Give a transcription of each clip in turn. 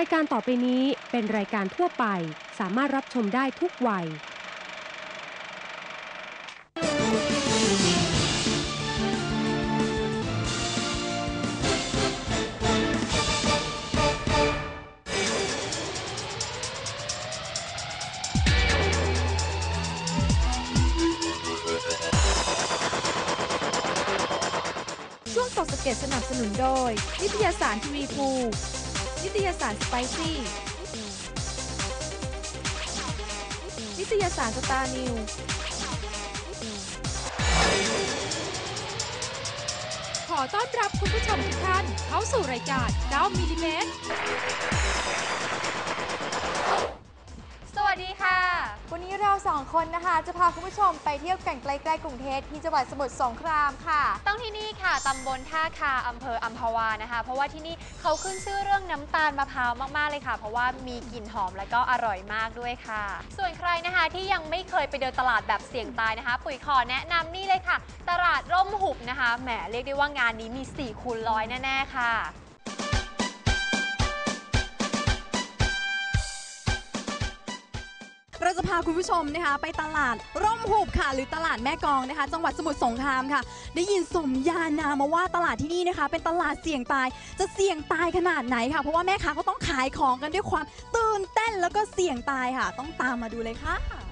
ายการต่อไปนี้เป็นรายการทั่วไป สามารถรับชมได้ทุกวัย ช่วงตกสะเก็ดสนับสนุนโดย นิตยสารทีวีภู นิตยสารสไปซี่ นิตยสารสตาร์นิวขอต้อนรับคุณผู้ชมทุกท่านเข้าสู่รายการ9มิลลิเมตร 2 คนนะคะ จะพาคุณผู้ชมไปเที่ยวกันใกล้ๆกรุงเทพที่จังหวัดสมุทรสงครามค่ะ ต้องที่นี่ค่ะตำบลท่าคาอำเภออัมพวานะคะ เพราะว่าที่นี่เขาขึ้นชื่อเรื่องน้ำตาลมะพร้าวมากๆเลยค่ะ เพราะว่ามีกลิ่นหอมและก็อร่อยมากด้วยค่ะ ส่วนใครนะคะที่ยังไม่เคยไปเดินตลาดแบบเสี่ยงตายนะคะ ปุ๋ยขอแนะนำนี่เลยค่ะ ตลาดร่มหุบนะคะแหมเรียกได้ว่างานนี้มี 4คูณร้อยแน่ๆค่ะ เราจะพาคุณผู้ชมนะคะ ไปตลาดร่มหุบค่ะ หรือตลาดแม่กองนะคะ จังหวัดสมุทรสงครามค่ะ ได้ยินสมญานามมาว่าตลาดที่นี่นะคะ เป็นตลาดเสี่ยงตาย จะเสี่ยงตายขนาดไหนค่ะ เพราะว่าแม่ค้าเขาต้องขายของกันด้วยความตื่นเต้นแล้วก็เสี่ยงตายค่ะ ต้องตามมาดูเลยค่ะ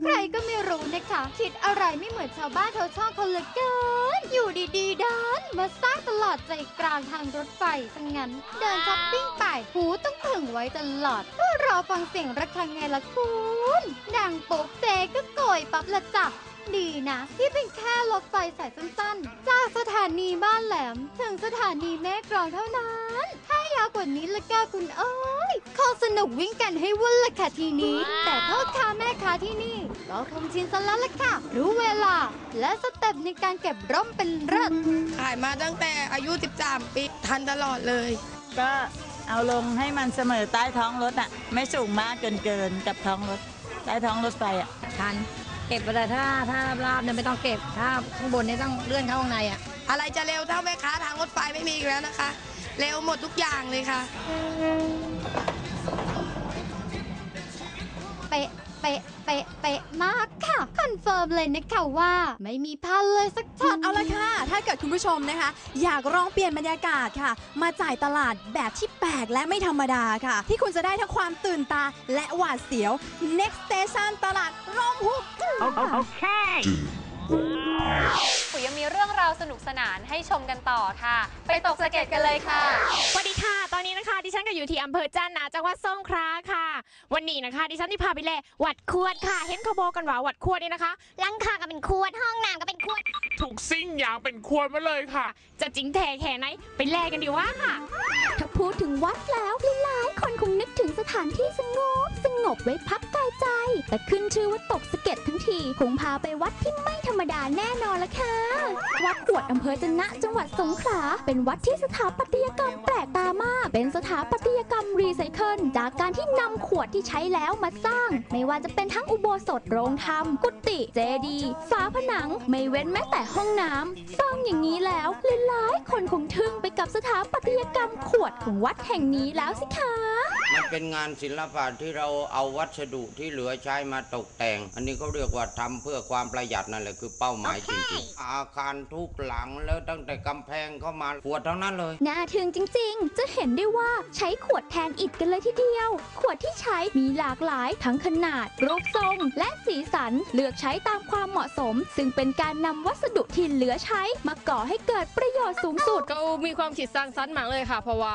ใครก็ไม่รู้นะคะ คิดอะไรไม่เหมือนชาวบ้านชาวช่องเขาเลือเกิน อยู่ดีๆดันมาสร้างตลาดใจกลางทางรถไฟซะงงั้น เดินช้อปปิ้งไปหูต้องผึ่งไว้ตลอดเพื่อรอฟังเสียงระฆังไงล่ะคุณดังปุ๊บเจก็โกยปั๊บละจ้ะดีนะ ที่เป็นแค่รถไฟสายสั้นๆ จากสถานีบ้านแหลม ถึงสถานีแม่กลองเท่านั้น ยาวกว่านี้ละก้าคุณเอ้ยคงสนุกวิ่งกันให้วุ่นละค่ะทีนี้ แต่พ่อค้าแม่ค้าที่นี่ก็คงชินซะแล้วละค่ะ รู้เวลา และสเต็ปในการเก็บร่มเป็นเลิศขายมาตั้งแต่อายุ 13 ปีทันตลอดเลย ก็เอาลงให้มันเสมอใต้ท้องรถอะ ไม่สูงมากเกินเกินกับท้องรถ ใต้ท้องรถไฟอะทันเก็บไปเลยถ้าถ้าราบเนี่ยไม่ต้องเก็บถ้าข้างบนเนี่ยต้องเลื่อนเข้าข้างในอะอะไรจะเร็วเท่าแม่ค้าทางรถไฟไม่มีอีกแล้วนะคะ เร็วหมดทุกอย่างเลยค่ะ เป๊ะ เป๊ะ เป๊ะ เป๊ะ มากค่ะ คอนเฟิร์มเลยนะคะว่า ไม่มีพลาดเลยสักช็อตเอาละค่ะ ถ้าเกิดคุณผู้ชมนะคะ อยากลองเปลี่ยนบรรยากาศค่ะ มาจ่ายตลาดแบบที่แปลกและไม่ธรรมดาค่ะ ที่คุณจะได้ทั้งความตื่นตาและหวาดเสียว next station ตลาดร่มหุบ ปุ๋ยยังมีเรื่องราวสนุกสนานให้ชมกันต่อค่ะ ไปตกสะเก็ดกันเลยค่ะ สวัสดีค่ะ ตอนนี้นะคะดิฉันก็อยู่ที่อำเภอจ้านนาจังหวัดสงขลาค่ะ วันนี้นะคะดิฉันที่พาไปแลวัดขวดค่ะ เห็นเขาบอกกันว่าวัดขวดนี่นะคะลังคาก็เป็นขวดห้องน้ำก็เป็นขวด ถูกซิ่งอย่างเป็นควรมาเลยค่ะ จะจริงแท้แค่ไหนไปแลกันดีว่าค่ะ ถ้าพูดถึงวัดแล้วหลายๆคนคงนึกถึงสถานที่สงบสง งบไว้พักกายใจ แต่ขึ้นชื่อว่าตกสะเก็ดทั้งทีคงพาไปวัดที่ไม่ธรรมดาแน่นอนละค่ะ วัดขวดอำเภอจนะจังหวัดสงขลา เป็นวัดที่สถาปัตยกรรมแปลกตามาก เป็นสถาปัตยกรรมรีไซเคิลจากการที่นำขวดที่ใช้แล้วมาสร้าง ไม่ว่าจะเป็นทั้งอุโบสถโรงธรรม กุฏิเจดีย์ฝาผนัง ไม่เว้นแม้แต่ห้องน้ำฟังอย่างนี้แล้วหลายๆคนคงทึ่งไปกับสถาปัตยกรรมข ของวัดแห่งนี้แล้วสิคะ มันเป็นงานศิลปะที่เราเอาวัสดุที่เหลือใช้มาตกแต่ง อันนี้เขาเรียกว่าทำเพื่อความประหยัดนั่นแหละคือเป้าหมายจริงๆ อาคารทุกหลังแล้วตั้งแต่กำแพงเข้ามาขวดทั้งนั้นเลย น่าทึ่งจริงๆ จะเห็นได้ว่าใช้ขวดแทนอิฐกันเลยทีเดียว ขวดที่ใช้มีหลากหลายทั้งขนาด รูปทรง และสีสันเลือกใช้ตามความเหมาะสม ซึ่งเป็นการนำวัสดุที่เหลือใช้มาก่อให้เกิดประโยชน์สูงสุด ก็มีความคิดสร้างสรรค์มากเลยค่ะ เพราะว่า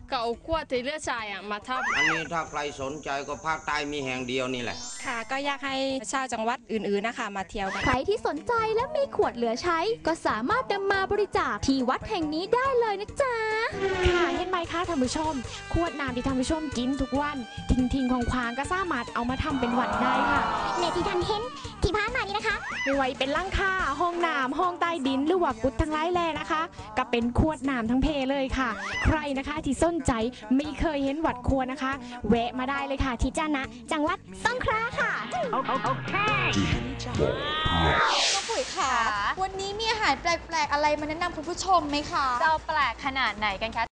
ก็เอาขวดที่เลือดชายอะมาทำอันนี้ถ้าใครสนใจก็ภาคใต้มีแห่งเดียวนี่แหละ ค่ะ ก็อยากให้ชาวจังหวัดอื่นๆนะคะ มาเที่ยวกันใครที่สนใจและมีขวดเหลือใช้ ก็สามารถนำมาบริจาคที่วัดแห่งนี้ได้เลยนะจ๊ะค่ะเห็นไหมคะท่านผู้ชม ขวดน้ำที่ท่านผู้ชมกินทุกวัน ทิ้งทิ้งของควางๆก็สามารถเอามาทำเป็นหวัดได้ค่ะในที่ทันเห็นที่ผ่านมานี้นะคะไม่ว่าเป็นร่างค่าห้องน้ำห้องใต้ดินหรือว่ากุดทั้งหลายแลนะคะ ก็เป็นขวดน้ำทั้งเพเลยค่ะ ใครนะคะที่สนใจไม่เคยเห็นหวัดควรนะคะ แวะมาได้เลยค่ะที่จ้านะ จังหวัดสงขลาค่ะน้องปุ๋ยค่ะ วันนี้มีอาหารแปลกๆ อะไรมาแนะนำคุณผู้ชมไหมคะ จะเอาแปลกขนาดไหนกันคะ